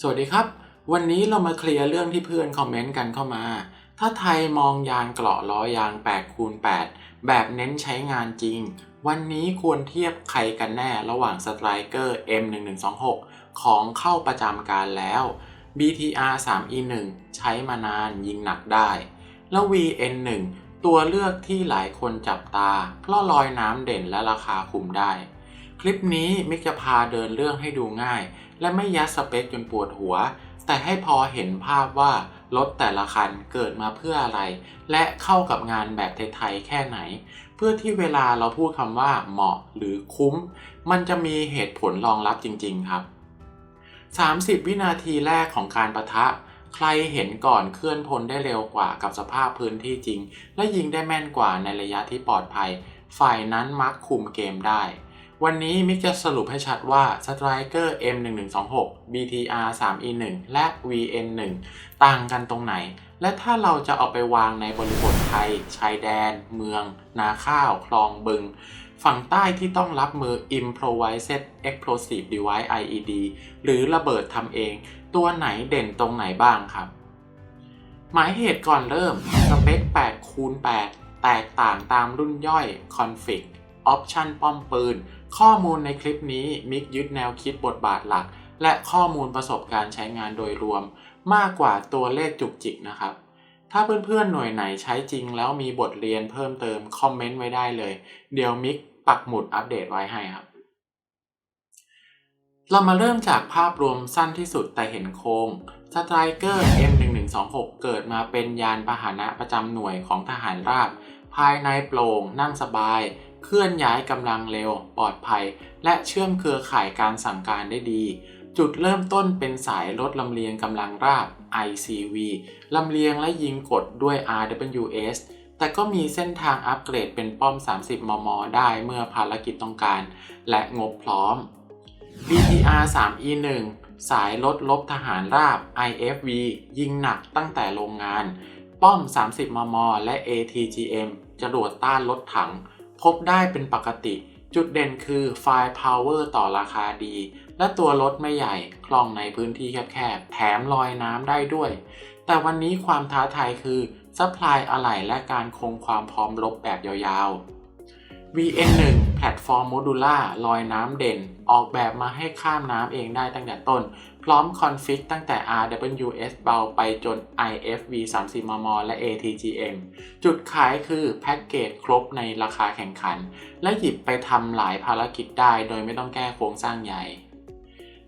สวัสดีครับ วันนี้เรามาเคลียร์เรื่องที่เพื่อนคอมเมนต์กันเข้ามา ถ้าไทยมองยางเกราะล้อยาง8คูณ8แบบเน้นใช้งานจริง วันนี้ควรเทียบใครกันแน่ระหว่างสไตรเกอร์ M1126 ของเข้าประจำการแล้ว BTR 3E1 ใช้มานานยิงหนักได้ แล้ว VN1 ตัวเลือกที่หลายคนจับตา เพราะลอยน้ำเด่นและราคาคุมได้ คลิปนี้มิกจะพาเดินเรื่องให้ดูง่าย และไม่ยัดสเปคจนปวดหัว แต่ให้พอเห็นภาพว่ารถแต่ละคันเกิดมาเพื่ออะไร และเข้ากับงานแบบไทยๆแค่ไหน เพื่อที่เวลาเราพูดคำว่าเหมาะหรือคุ้ม มันจะมีเหตุผลรองรับจริง ๆ ครับ 30 วินาทีแรกของการประทะ ใครเห็นก่อนเคลื่อนพลได้เร็วกว่ากับสภาพพื้นที่จริง และยิงได้แม่นกว่าในระยะที่ปลอดภัย ฝ่ายนั้นมักคุมเกมได้ วันนี้มิกจะสรุปให้ชัดว่า Striker M1126 BTR 3E1 และ VN1 ต่างกันตรงไหน และถ้าเราจะเอาไปวางในบริบทไทย ชายแดน เมือง นาข้าว คลองบึง ฝั่งใต้ที่ต้องรับมือ Improvised Explosive Device IED หรือระเบิดทำเอง ตัวไหนเด่นตรงไหนบ้างครับ หมายเหตุก่อนเริ่ม สเปค 8 คูณ 8 แตกต่างตามรุ่นย่อย Config ออปชันป้อมปืน ข้อมูลในคลิปนี้มิกยึดแนวคิดบทบาทหลัก และข้อมูลประสบการณ์ใช้งานโดยรวม มากกว่าตัวเลขจุกจิกนะครับ ถ้าเพื่อนๆหน่วยไหนใช้จริงแล้วมีบทเรียนเพิ่มเติมคอมเมนต์ไว้ได้เลย เดี๋ยวมิกปักหมุดอัปเดตไว้ให้ครับ เรามาเริ่มจากภาพรวมสั้นที่สุดแต่เห็นโครง Striker M1126 เกิดมาเป็นยานพาหนะประจำหน่วยของทหารราบ ภายในโปร่งนั่งสบาย เคลื่อนย้ายกำลังเร็ว ปลอดภัย และเชื่อมเครือข่ายการสั่งการได้ดี จุดเริ่มต้นเป็นสายรถลำเลียงกำลังราบ ICV ลำเลียงและยิงกดด้วย RWS แต่ก็มีเส้นทางอัปเกรดเป็นป้อม 30 มม ได้เมื่อภารกิจต้องการ และงบพร้อม BTR 3E1 สายรถลบทหารราบ IFV ยิงหนักตั้งแต่โรงงาน ป้อม 30 มม และ ATGM จรวดต้านรถถัง พบได้เป็นปกติ จุดเด่นคือไฟล์ power ต่อราคาดี และตัวรถไม่ใหญ่คล่องในพื้นที่แคบๆ แถมลอยน้ำได้ด้วย แต่วันนี้ความท้าทายคือซัพพลายอะไหล่และการคงความพร้อมรบแบบยาวๆ VN1 แพลตฟอร์มโมดูล่าลอยน้ำเด่น ออกแบบมาให้ข้ามน้ำเองได้ตั้งแต่ต้น พร้อมคอนฟิกตั้งแต่ RWS เบาไปจน IFV 30 มม และ ATGM จุดขายคือแพ็กเกจครบในราคาแข่งขัน และหยิบไปทำหลายภารกิจได้โดยไม่ต้องแก้โครงสร้างใหญ่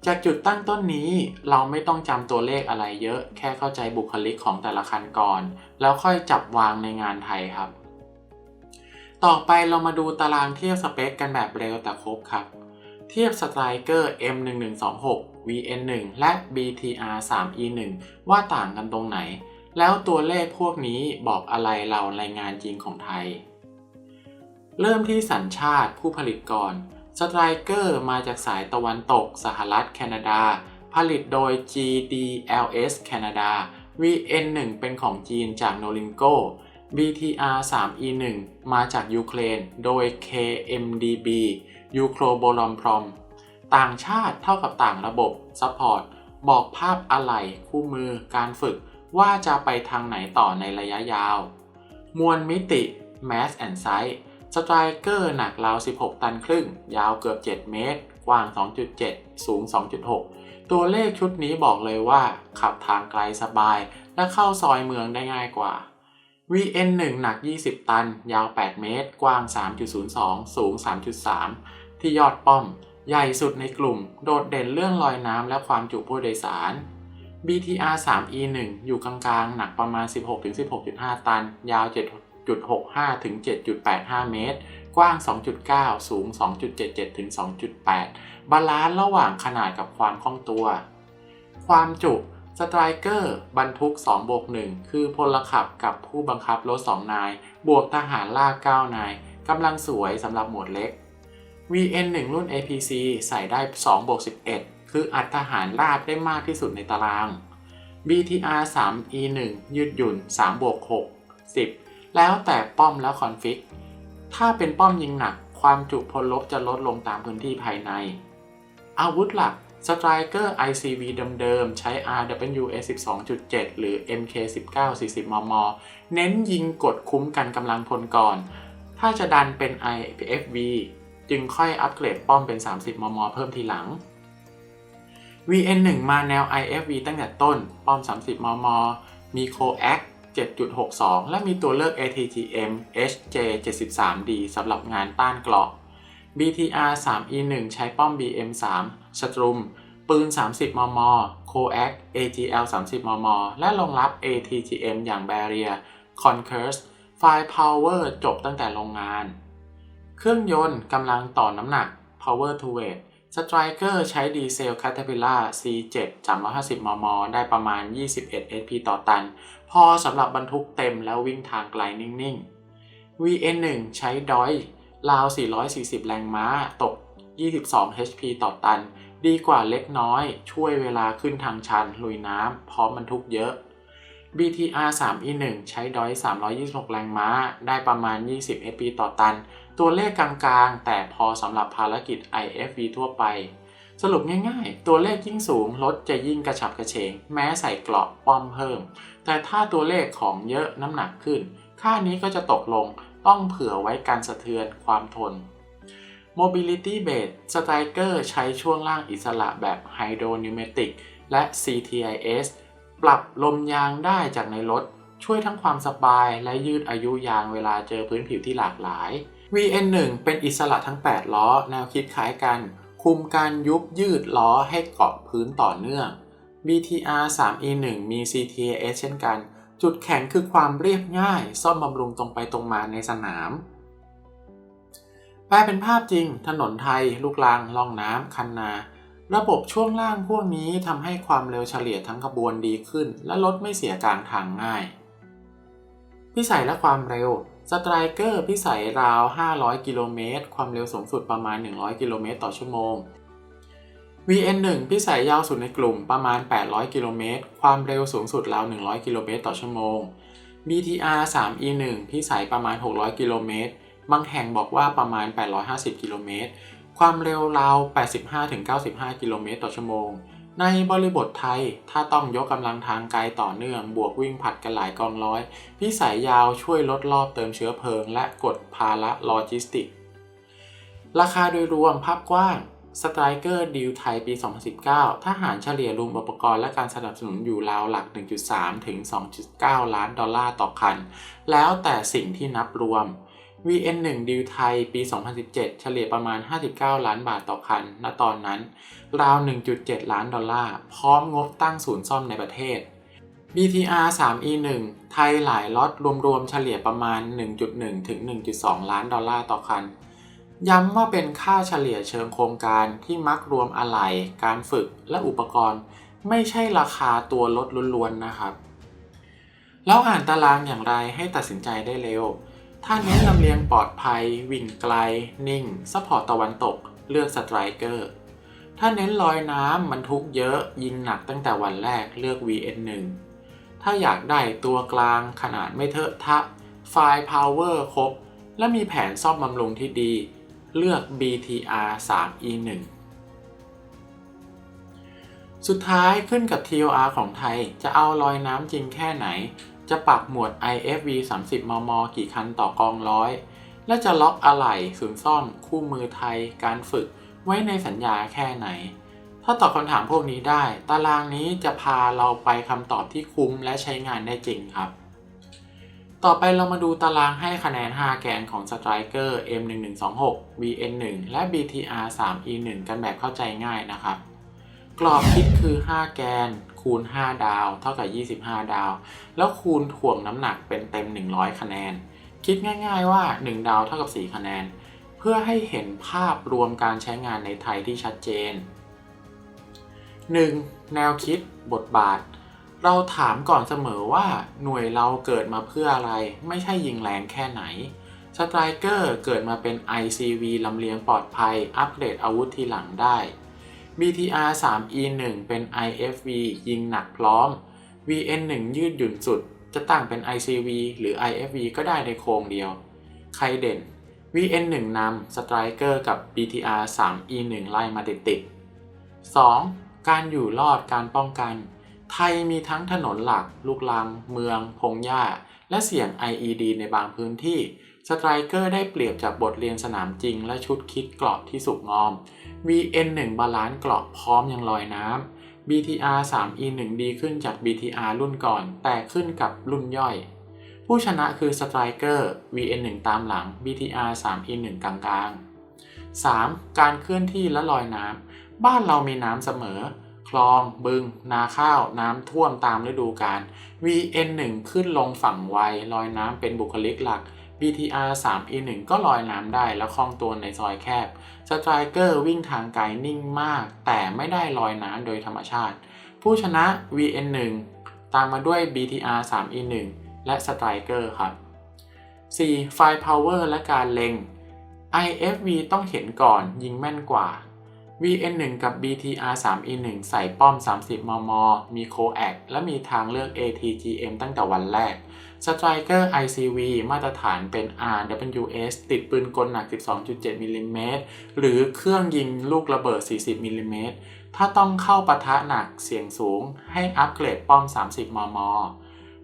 จากจุดตั้งต้นนี้เราไม่ต้องจำตัวเลขอะไรเยอะ แค่เข้าใจบุคลิกของแต่ละคันก่อน แล้วค่อยจับวางในงานไทยครับ ต่อไปเรามาดูตารางเทียบสเปคกันแบบเร็วแต่ครบครับ เทียบ Striker M1126 VN1 และ BTR 3E1 ว่าต่างกันตรงไหน แล้วตัวเลขพวกนี้บอกอะไรเราในงานจริงของไทย เริ่มที่สัญชาติผู้ผลิตก่อน Striker มาจากสายตะวันตกสหรัฐแคนาดา ผลิตโดย GDLS แคนาดา VN1 เป็นของจีนจาก Norinco BTR 3E1 มาจากยูเครน โดย KMDB ยูโครโบลอมพรอม ต่างชาติเท่ากับต่างระบบซัพพอร์ตบอกภาพอะไหล่คู่มือการฝึกว่าจะไปทางไหนต่อในระยะยาว มวลมิติ Mass and Size สไตรเกอร์หนักราว 16 ตันครึ่ง ยาวเกือบ 7 เมตร กว้าง 2.7 สูง 2.6 ตัวเลขชุดนี้บอกเลยว่า ขับทางไกลสบาย และเข้าซอยเมืองได้ง่ายกว่า VN1 หนัก 20 ตัน ยาว 8 เมตร กว้าง 3.02 สูง 3.3 ที่ยอดป้อม ใหญ่สุดในกลุ่ม โดดเด่นเรื่องลอยน้ำและความจุผู้โดยสาร BTR 3E1 อยู่กลางๆ หนักประมาณ 16-16.5 ตัน ยาว 7.65 ถึง 7.85 เมตร กว้าง 2.9 สูง 2.77 ถึง 2.8 บาลานซ์ระหว่างขนาดกับความคล่องตัว ความจุสไตรเกอร์บรรทุก2บวก1คือพลขับกับผู้บังคับรถ 2 นาย บวกทหารลาก9นาย กำลังสวยสำหรับหมวดเล็ก VN1 รุ่น APC ใส่ได้2บวก11 คืออัดทหารราบได้มากที่สุดในตาราง BTR 3E1 ยืดหยุ่น3บวก6 10 แล้วแต่ป้อมแล้วคอนฟิก ถ้าเป็นป้อมยิงหนัก ความจุพลลบจะลดลงตามพื้นที่ภายใน อาวุธหลัก Striker ICV เดิมๆ ใช้ RWA 12.7 หรือ MK 19 40 มม เน้นยิงกดคุ้มกันกำลังพลก่อน ถ้าจะดันเป็น IFV จึงค่อยอัปเกรดป้อมเป็น 30 มม เพิ่มทีหลัง VN1 มาแนว IFV ตั้งแต่ต้น ป้อม 30 มม มี Coax 7.62 และมีตัวเลือก ATGM HJ73D สำหรับงานต้านเกราะ BTR 3E1 ใช้ป้อม BM3 สตรุม ปืน 30 มม Coax AGL 30 มม และรองรับ ATGM อย่าง Barrier Concurs Fire Power จบตั้งแต่โรงงาน เครื่องยนต์กำลังต่อน้ำหนัก Power to Weight Striker ใช้ดีเซล Caterpillar C7 350 มม ได้ประมาณ 21 HP ต่อตัน พอสำหรับบรรทุกเต็มแล้ววิ่งทางไกลนิ่งๆ VN1 ใช้ดอยราว 440 แรงม้า ตก 22 HP ต่อตัน ดีกว่าเล็กน้อย ช่วยเวลาขึ้นทางชัน ลุยน้ำ พร้อมบรรทุกเยอะ BTR 3E1 ใช้ดอย 326 แรงม้า ได้ประมาณ 20 HP ต่อตัน ตัวเลขกลางๆ แต่พอสำหรับภารกิจ IFV ทั่วไป สรุปง่ายๆ ตัวเลขยิ่งสูง รถจะยิ่งกระฉับกระเฉง แม้ใส่เกราะป้อมเพิ่ม แต่ถ้าตัวเลขของเยอะน้ำหนักขึ้น ค่านี้ก็จะตกลงต้องเผื่อไว้การสะเทือนความทน Mobility Base Striker ใช้ช่วงล่างอิสระแบบ Hydro Pneumatic และ CTIS ปรับลมยางได้จากในรถ ช่วยทั้งความสบายและยืดอายุยางเวลาเจอพื้นผิวที่หลากหลาย VN1 เป็นอิสระทั้ง 8 ล้อ แนวคิดคล้ายกัน คุมการยุบยืดล้อให้เกาะพื้นต่อเนื่อง BTR 3E1 มี CTAS เช่นกัน จุดแข็งคือความเรียบง่าย ซ่อมบำรุงตรงไปตรงมาในสนาม แปลเป็นภาพจริง ถนนไทย ลูกลังล่องน้ำคันนา ระบบช่วงล่างพวกนี้ทำให้ความเร็วเฉลี่ยทั้งขบวนดีขึ้น และรถไม่เสียกลางทางง่าย พิสัยและความเร็ว สไตรเกอร์พิสัยราว 500 กิโลเมตร ความเร็วสูงสุดประมาณ 100 กิโลเมตรต่อชั่วโมง VN1 พิสัยยาวสุดในกลุ่มประมาณ 800 กิโลเมตร ความเร็วสูงสุดราว 100 กิโลเมตรต่อชั่วโมง BTR 3E1 พิสัยประมาณ 600 กิโลเมตร บางแห่งบอกว่าประมาณ 850 กิโลเมตร ความเร็วราว 85-95 กิโลเมตรต่อชั่วโมง ในบริบทไทย ถ้าต้องยกกำลังทางไกลต่อเนื่อง บวกวิ่งผัดกันหลายกองร้อย พิสัยยาวช่วยลดรอบเติมเชื้อเพลิง และกดภาระโลจิสติก ราคาโดยรวมภาพกว้างสไตรเกอร์ดีลไทยปี 2019 ทหารเฉลี่ยรวมอุปกรณ์และการสนับสนุนอยู่ราวหลัก 1.3 ถึง 2.9 ล้านดอลลาร์ต่อคัน แล้วแต่สิ่งที่นับรวม VN1 ดีลไทยปี 2017 เฉลี่ยประมาณ 59 ล้านบาทต่อคัน ณ ตอนนั้น ราว 1.7 ล้านดอลลาร์ พร้อมงบตั้งศูนย์ซ่อมในประเทศ BTR 3E1 ไทยหลายล็อตรวมๆ เฉลี่ยประมาณ 1.1 ถึง 1.2 ล้านดอลลาร์ต่อคัน ย้ำว่าเป็นค่าเฉลี่ยเชิงโครงการที่มักรวมอะไหล่การฝึกและอุปกรณ์ ไม่ใช่ราคาตัวรถล้วนๆ นะครับ แล้วอ่านตารางอย่างไรให้ตัดสินใจได้เร็ว ถ้าเน้นลำเลียงปลอดภัย วิ่งไกล นิ่งซัพพอร์ตตะวันตก เลือกสไตรเกอร์ ถ้าเน้นลอยน้ำบรรทุกเยอะยิงหนักตั้งแต่วันแรกเลือก VN1 ถ้าอยากได้ตัวกลางขนาดไม่เทอะทะ ไฟล์ power ครบ และมีแผนซ่อมบำรุงที่ดี เลือก BTR 3E1 สุดท้ายขึ้นกับ TOR ของไทยจะเอาลอยน้ำจริงแค่ไหน จะปักหมวด IFV 30 มม กี่คันต่อกองร้อย และจะล็อกอะไหล่ศูนย์ซ่อม คู่มือไทย การฝึก ไว้ในสัญญาแค่ไหน ถ้าตอบคำถามพวกนี้ได้ ตารางนี้จะพาเราไปคำตอบที่คุ้มและใช้งานได้จริงครับ ต่อไปเรามาดูตารางให้คะแนน 5 แกนของ Striker M1126 VN1 และ BTR 3E1 กันแบบเข้าใจง่ายนะครับ กรอบคิดคือ 5 แกน คูณ 5 ดาว เท่ากับ 25 ดาว แล้วคูณถ่วงน้ำหนักเป็นเต็ม 100 คะแนน คิดง่าย ๆว่า 1 ดาวเท่ากับ 4 คะแนน เพื่อให้เห็นภาพรวมการใช้งานในไทยที่ชัดเจน 1. แนวคิดบทบาท เราถามก่อนเสมอว่าหน่วยเราเกิดมาเพื่ออะไร ไม่ใช่ยิงแรงแค่ไหนสไตรเกอร์เกิดมาเป็น ICV ลำเลียงปลอดภัย อัปเกรดอาวุธทีหลังได้ BTR 3E1 เป็น IFV ยิงหนักพร้อม VN1 ยืดหยุ่นสุด จะตั้งเป็น ICV หรือ IFV ก็ได้ในโครงเดียว ใครเด่น VN1 นำ Striker กับ BTR 3E1 ไล่มาติดติด 2. การอยู่รอดการป้องกัน ไทยมีทั้งถนนหลัก ลูกลัง เมือง พงหญ้า และเสี่ยง IED ในบางพื้นที่ สไตรเกอร์ได้เปรียบจากบทเรียนสนามจริง และชุดคิดเกราะที่สุกงอม VN1 บาลานซ์เกราะพร้อมยังลอยน้ำ BTR 3E1 ดีขึ้นจาก BTR รุ่นก่อน แต่ขึ้นกับรุ่นย่อย ผู้ชนะคือ Striker VN1 ตามหลัง BTR 3E1 กลางๆ 3. การเคลื่อนที่และลอยน้ำ บ้านเรามีน้ำเสมอ คลอง บึง นาข้าว น้ำท่วมตามฤดูกาล VN1 ขึ้นลงฝั่งไวลอยน้ำเป็นบุคลิกหลัก BTR 3E1 ก็ลอยน้ำได้และคล่องตัวในซอยแคบ สไตรเกอร์วิ่งทางไกลนิ่งมาก แต่ไม่ได้ลอยน้ำโดยธรรมชาติ ผู้ชนะ VN1 ตามมาด้วย BTR 3E1 และสไตรเกอร์ครับ 4. ไฟ Power และการเล็ง IFV ต้องเห็นก่อนยิงแม่นกว่า VN1 กับ BTR 3E1 ใส่ป้อม 30 มม มีโคแอคและมีทางเลือก ATGM ตั้งแต่วันแรก Striker ICV มาตรฐานเป็น RWS ติดปืนกลหนัก 12.7มิลลิเมตรหรือเครื่องยิงลูกระเบิด 40มิลลิเมตรถ้าต้องเข้าปะทะหนักเสี่ยงสูง ให้อัปเกรดป้อม 30 มม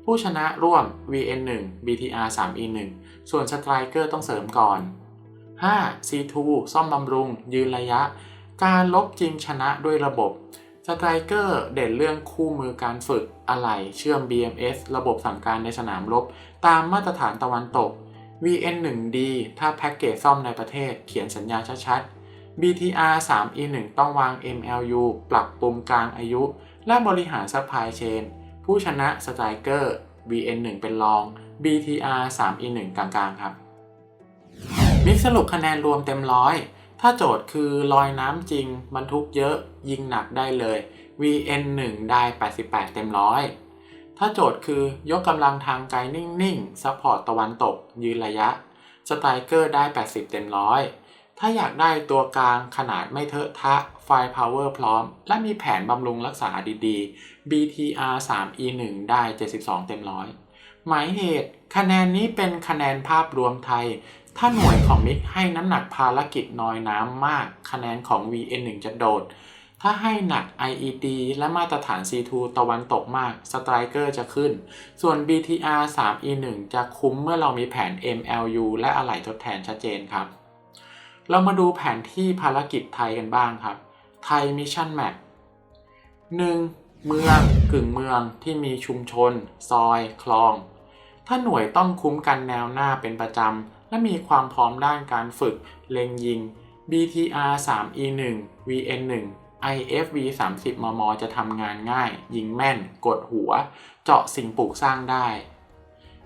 ผู้ชนะร่วม VN1 BTR 3E1 ส่วน Striker ต้องเสริมก่อน 5. C2 ซ่อมบำรุง ยืนระยะ การลบจริงชนะด้วยระบบ สไตรเกอร์เด่นเรื่องคู่มือการฝึกอะไหล่เชื่อม BMS ระบบสั่งการในสนามรบ ตามมาตรฐานตะวันตก VN1D ถ้าแพ็กเกจซ่อมในประเทศเขียนสัญญาชัดๆ BTR 3E1 ต้องวาง MLU ปรับปรุงกลางอายุ และบริหารซัพพลายเชนผู้ชนะสไตรเกอร์ VN1 เป็นรอง BTR 3E1 กลางๆ ครับ มิกสรุปคะแนนรวมเต็มร้อย ถ้าโจทย์คือลอยน้ำจริง บรรทุกเยอะยิงหนักได้เลย VN1 ได้ 88 เต็มร้อยถ้าโจทย์คือยกกำลังทางไกลนิ่งๆซัพพอร์ตตะวันตก ยืนระยะ สไตรเกอร์ได้ 80 เต็มร้อยถ้าอยากได้ตัวกลางขนาดไม่เทอะทะ ไฟ power พร้อม และมีแผนบำรุงรักษาดีๆ BTR 3E1 ได้ 72 เต็มร้อยหมายเหตุ คะแนนนี้เป็นคะแนนภาพรวมไทย ถ้าหน่วยของมิกให้น้ำหนักภารกิจน้อยน้ำมาก คะแนนของ VN1 จะโดด ถ้าให้หนัก IED และมาตรฐาน C2 ตะวันตกมาก สไตรเกอร์จะขึ้น ส่วน BTR 3E1 จะคุ้มเมื่อเรามีแผน MLU และอะไหล่ทดแทนชัดเจนครับ เรามาดูแผนที่ภารกิจไทยกันบ้างครับ ไทยมิชชั่นแมป 1. เมืองกึ่งเมืองที่มีชุมชน ซอย คลอง ถ้าหน่วยต้องคุ้มกันแนวหน้าเป็นประจำ และมีความพร้อมด้านการฝึก เล็งยิง BTR 3E1 VN1 IFV 30 มม จะทำงานง่าย ยิงแม่น กดหัว เจาะสิ่งปลูกสร้างได้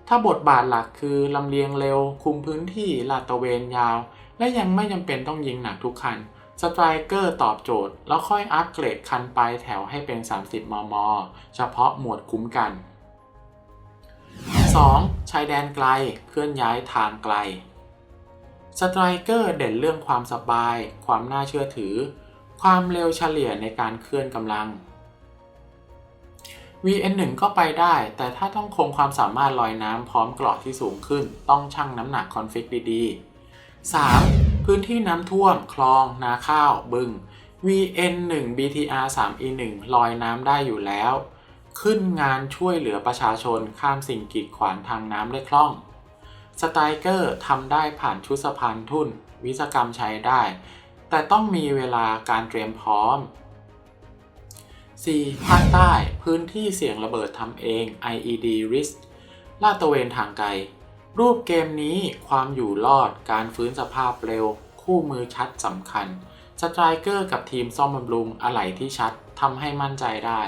ถ้าบทบาทหลักคือลำเลียงเร็ว คุมพื้นที่ลาดตระเวนยาว และยังไม่จำเป็นต้องยิงหนักทุกคันสไตรเกอร์ตอบโจทย์ แล้วค่อยอัปเกรดคันปลายแถวให้เป็น 30 มม เฉพาะหมวดคุ้มกัน 2. ชายแดนไกลเคลื่อนย้ายทางไกล สไตรเกอร์เด่นเรื่องความสบาย ความน่าเชื่อถือ ความเร็วเฉลี่ยในการเคลื่อนกำลัง VN1 ก็ไปได้ แต่ถ้าต้องคงความสามารถลอยน้ำพร้อมเกราะที่สูงขึ้น ต้องชั่งน้ำหนักคอนฟิกดีๆ 3. พื้นที่น้ำท่วม คลอง นาข้าว บึง VN1 BTR 3E1 ลอยน้ำได้อยู่แล้ว ขึ้นงานช่วยเหลือประชาชนข้ามสิ่งกีดขวางทางน้ำได้คล่อง สไตรเกอร์ทำได้ผ่านชุดสะพานทุ่น วิศกรรมใช้ได้ แต่ต้องมีเวลาการเตรียมพร้อม 4. ภาคใต้พื้นที่เสี่ยงระเบิดทำเอง IED risk ลาดตระเวนทางไกล รูปเกมนี้ความอยู่รอดการฟื้นสภาพเร็ว คู่มือชัดสำคัญ สไตรเกอร์กับทีมซ่อมบำรุงอะไหล่ที่ชัดทำให้มั่นใจได้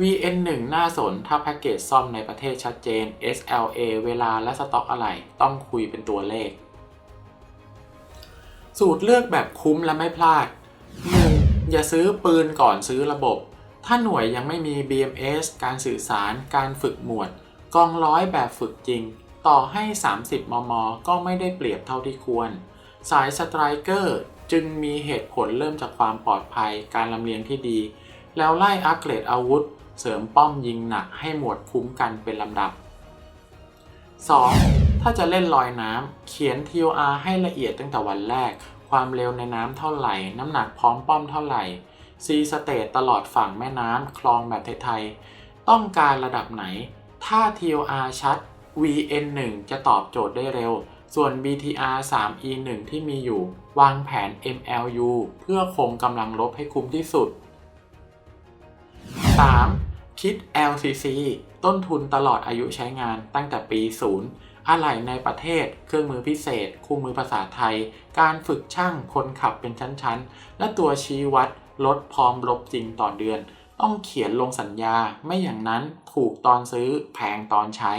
VN1 น่าสนถ้าแพ็กเกจซ่อมในประเทศชัดเจน SLA เวลาและสต็อกอะไหล่ต้องคุยเป็นตัวเลข สูตรเลือกแบบคุ้มและไม่พลาด 1. อย่าซื้อปืนก่อนซื้อระบบ ถ้าหน่วยยังไม่มี BMS การสื่อสาร การฝึกหมวด กองร้อยแบบฝึกจริง ต่อให้ 30 มม ก็ไม่ได้เปรียบเท่าที่ควร สายสไตรเกอร์จึงมีเหตุผลเริ่มจากความปลอดภัย การลำเลียงที่ดี แล้วไล่อัปเกรดอาวุธ เสริมป้อมยิงหนักให้หมวดคุ้มกันเป็นลำดับ 2. ถ้าจะเล่นลอยน้ำเขียน TOR ให้ละเอียดตั้งแต่วันแรก ความเร็วในน้ำเท่าไหร่ น้ำหนักพร้อมป้อมเท่าไหร่ซีสเตทตลอดฝั่งแม่น้ำคลองแบบไทยๆต้องการระดับไหน ถ้า TOR ชัด VN1 จะตอบโจทย์ได้เร็ว ส่วน BTR 3E1 ที่มีอยู่ วางแผน MLU เพื่อคงกำลังลบให้คุ้มที่สุด 3. คิด LCC ต้นทุนตลอดอายุใช้งานตั้งแต่ปี 0 อะไหล่ในประเทศ เครื่องมือพิเศษ คู่มือภาษาไทย การฝึกช่างคนขับเป็นชั้น ๆ และตัวชี้วัดลดพร้อมลบจริงต่อเดือน ต้องเขียนลงสัญญา ไม่อย่างนั้นถูกตอนซื้อแพงตอนใช้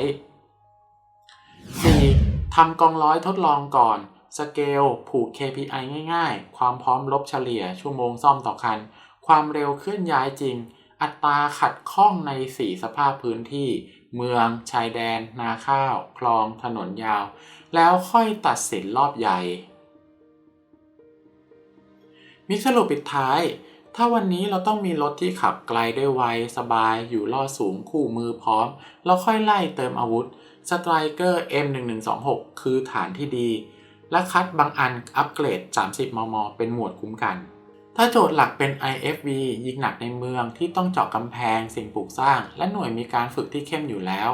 4. ทำกองร้อยทดลองก่อนสเกลผูก KPI ง่าย ๆ ความพร้อมลบเฉลี่ยชั่วโมงซ่อมต่อคัน ความเร็วเคลื่อนย้ายจริง อัตราขัดข้องใน 4 สภาพพื้นที่ เมือง ชายแดน นาข้าว คลอง ถนนยาว แล้วค่อยตัดสินรอบใหญ่ มิสรุปปิดท้าย ถ้าวันนี้เราต้องมีรถที่ขับไกลได้ไวสบาย อยู่ล่อสูง คู่มือพร้อม เราค่อยไล่เติมอาวุธ สไตรเกอร์ M1126 คือฐานที่ดี และคัดบางอันอัปเกรด 30 มม เป็นหมวดคุ้มกัน ถ้าโจทย์หลักเป็น IFV ยิงหนักในเมืองที่ต้องเจาะกำแพงสิ่งปลูกสร้าง และหน่วยมีการฝึกที่เข้มอยู่แล้ว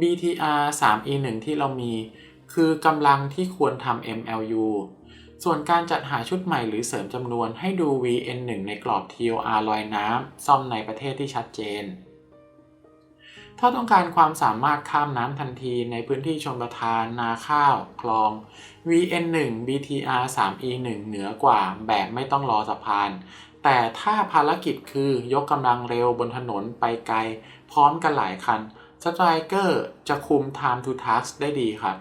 BTR 3E1 ที่เรามี คือกำลังที่ควรทำ MLU ส่วนการจัดหาชุดใหม่หรือเสริมจำนวนให้ดู VN1 ในกรอบ TOR ลอยน้ำซ่อมในประเทศที่ชัดเจน ถ้าต้องการความสามารถข้ามน้ำทันทีในพื้นที่ชนประทาน นาข้าว คลอง VN1 BTR 3E1 เหนือกว่าแบบไม่ต้องรอสะพาน แต่ถ้าภารกิจคือยกกำลังเร็วบนถนนไปไกล พร้อมกันหลายคันสไตรเกอร์จะคุม Time to Task ได้ดีครับ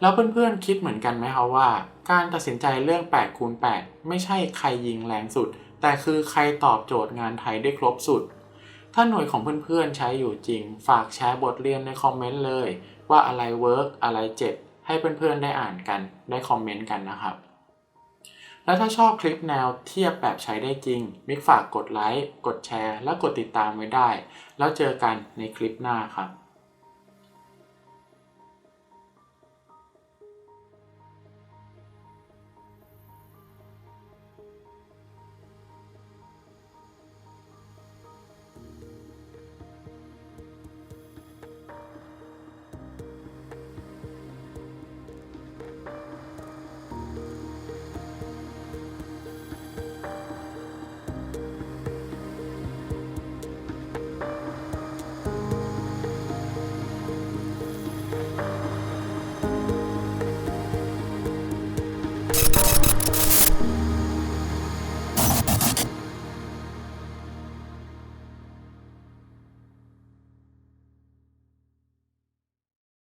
แล้วเพื่อนๆคิดเหมือนกันไหมคะว่า การตัดสินใจเรื่อง8คูณ8ไม่ใช่ใครยิงแรงสุด แต่คือใครตอบโจทย์งานไทยได้ครบสุด ถ้าหน่วยของเพื่อนๆใช้อยู่จริง ฝากแชร์บทเรียนในคอมเมนต์เลย ว่าอะไรเวิร์กอะไรเจ็บ ให้เพื่อนๆได้อ่านกัน ได้คอมเมนต์กันนะครับ แล้วถ้าชอบคลิปแนวเทียบแบบใช้ได้จริง มิกฝากกดไลค์ กดแชร์ และกดติดตามไว้ได้ แล้วเจอกันในคลิปหน้าครับ